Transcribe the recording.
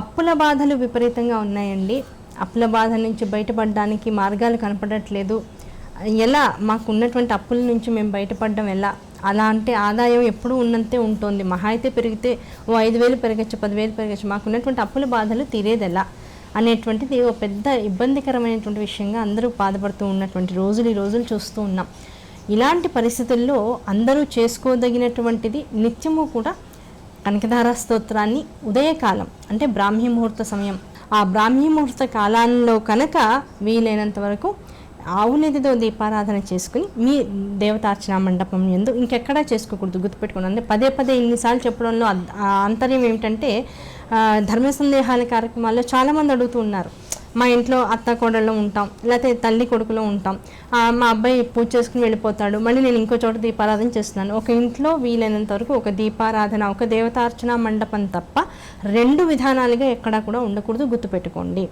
అప్పుల బాధలు విపరీతంగా ఉన్నాయండి. అప్పుల బాధ నుంచి బయటపడడానికి మార్గాలు కనపడట్లేదు. ఎలా? మాకు ఉన్నటువంటి అప్పుల నుంచి మేము బయటపడడం ఎలా? అలా అంటే ఆదాయం ఎప్పుడూ ఉన్నంతే ఉంటుంది. మహా అయితే పెరిగితే ఓ ఐదు వేలు పెరగచ్చు పదివేలు పెరగచ్చు. మాకు ఉన్నటువంటి అప్పుల బాధలు తీరేది ఎలా అనేటువంటిది ఒక పెద్ద ఇబ్బందికరమైనటువంటి విషయంగా అందరూ బాధపడుతూ ఉన్నటువంటి రోజులు ఈ రోజులు చూస్తూ ఉన్నాం. ఇలాంటి పరిస్థితుల్లో అందరూ చేసుకోదగినటువంటిది నిత్యము కూడా కనకధార స్తోత్రాన్ని ఉదయకాలం అంటే బ్రాహ్మీ ముహూర్త సమయం. ఆ బ్రాహ్మీ ముహూర్త కాలంలో కనుక వీలైనంత వరకు ఆవు దీపారాధన చేసుకుని మీ దేవతార్చన మండపం ఎందు ఇంకెక్కడా చేసుకోకూడదు గుర్తుపెట్టుకోండి. అంటే పదే పదే ఇన్నిసార్లు చెప్పడంలో అంతర్యం ఏమిటంటే ధర్మ సందేహాల కార్యక్రమాల్లో చాలామంది అడుగుతూ ఉన్నారు. మా ఇంట్లో అత్త కోడల్లో ఉంటాం లేకపోతే తల్లి కొడుకులో ఉంటాం. మా అబ్బాయి పూజ చేసుకుని వెళ్ళిపోతాడు. మళ్ళీ నేను ఇంకో చోట దీపారాధన చేస్తున్నాను. ఒక ఇంట్లో వీలైనంత వరకు ఒక దీపారాధన ఒక దేవతార్చన మండపం తప్ప రెండు విధానాలుగా ఎక్కడా కూడా ఉండకూడదు. గుర్తుపెట్టుకోండి.